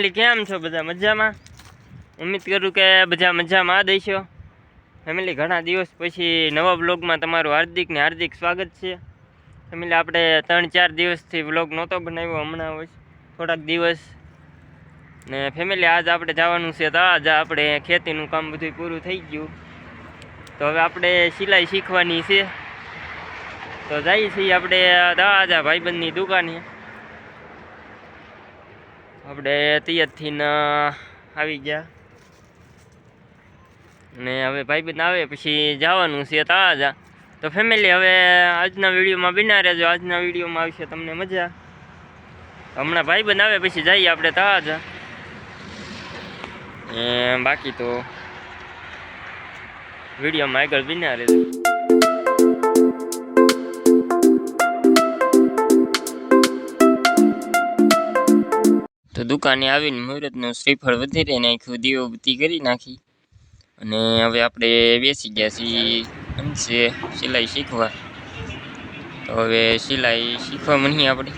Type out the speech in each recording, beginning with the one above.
Family કેમ છો બધા મજામાં? ઉમ્મીદ કરું કે બધા મજામાં દઈશો ફેમિલી, ઘણા દિવસ પછી નવા બ્લોગમાં તમારું હાર્દિક ને હાર્દિક સ્વાગત છે. ફેમિલી, આપણે ત્રણ ચાર દિવસથી બ્લોગ નહોતો બનાવ્યો હમણાં હોય થોડાક દિવસ. ને ફેમિલી, આજ આપણે જવાનું છે તો આજ આપણે ખેતીનું કામ બધું પૂરું થઈ ગયું. તો હવે આપણે સિલાઈ શીખવાની છે. તો જઈએ છીએ આપણે દાદા ભાઈબંધની દુકાને. આપણે તિયતથી આવી ગયા. ને હવે ભાઈબંધ આવે, પછી જવાનું છે તાજા. તો ફેમિલી હવે આજના વિડીયોમાં બિના રહેજો. આજના વિડીયોમાં આવશે તમને મજા. હમણાં ભાઈબંધ આવે, પછી જઈએ આપણે તાજા. બાકી તો વિડીયોમાં આગળ બિના રહેજો. દુકાને આવીને મુહૂર્તનું શ્રીફળ વધારી નાખ્યું દીવો બત્તી કરી નાખી. અને હવે આપણે બેસી ગયા છીએ અંશે સિલાઈ શીખવા. તો હવે સિલાઈ શીખવા મળી આપણે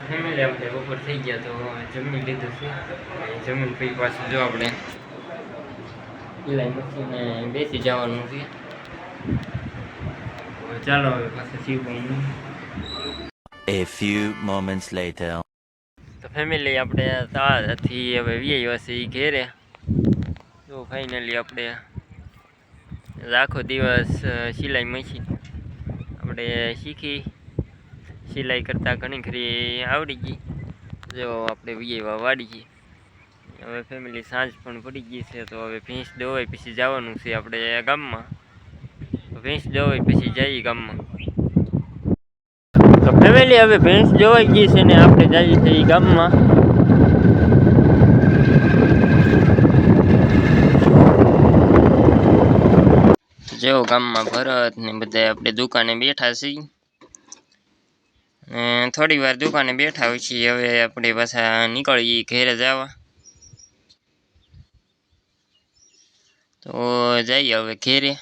ફેમિલી આપણે બપોર થઈ ગયા તો જમી લીધું છે. અને જમીન પછી પાછું જો આપણે સિલાઈ મશીને બેસી જવાનું છે. તો ચાલો હવે પાછું શીખવું A few moments later. તો ફેમિલી આપણે તારાથી હવે વીઆઈ છે એ ઘેરે. તો ફાઇનલી આપણે આખો દિવસ અ, સિલાઈ મશીન આપણે શીખી. સિલાઈ કરતાં ઘણી ખરી આવડી ગઈ. જો આપણે વાડી ગઈ હવે ફેમિલી સાંજ પણ પડી ગઈ છે, તો હવે ભેંસ દોવાય પછી જવાનું છે આપણે ગામમાં. ભેંસ દોવાય પછી જઈએ ગામમાં. તો ફેમિલી હવે ભેંસ જોવાઈ ગઈ છે ને આપણે જઈએ છીએ ગામમાં. જેવો ગામમાં ભરત ને બધા આપણે દુકાને બેઠા છીએ. ને થોડી વાર દુકાને બેઠા હોય છીએ. હવે આપણે પાછા નીકળીએ ઘેરે જવા. તો જઈએ હવે ઘેરે.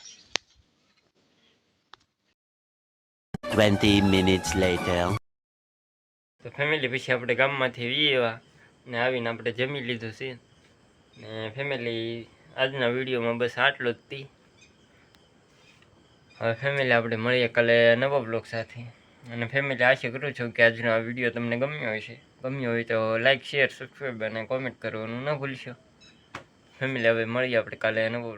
20 minutes later. તો ફેમિલી પછી આપણે ગામમાંથી વીએવા ને આવીને આપણે જમી લીધું છે. ને ફેમિલી આજના વિડીયોમાં બસ આટલું જ હતી હવે ફેમિલી આપણે મળીએ કાલે નવા બ્લોગ સાથે. અને ફેમિલી આશા કરું છું કે આજનો આ વીડિયો તમને ગમ્યો હશે. ગમ્યો હોય તો લાઇક શેર સબસ્ક્રાઈબ અને કોમેન્ટ કરવાનું ન ભૂલશો. ફેમિલી હવે મળીએ આપણે કાલે નવો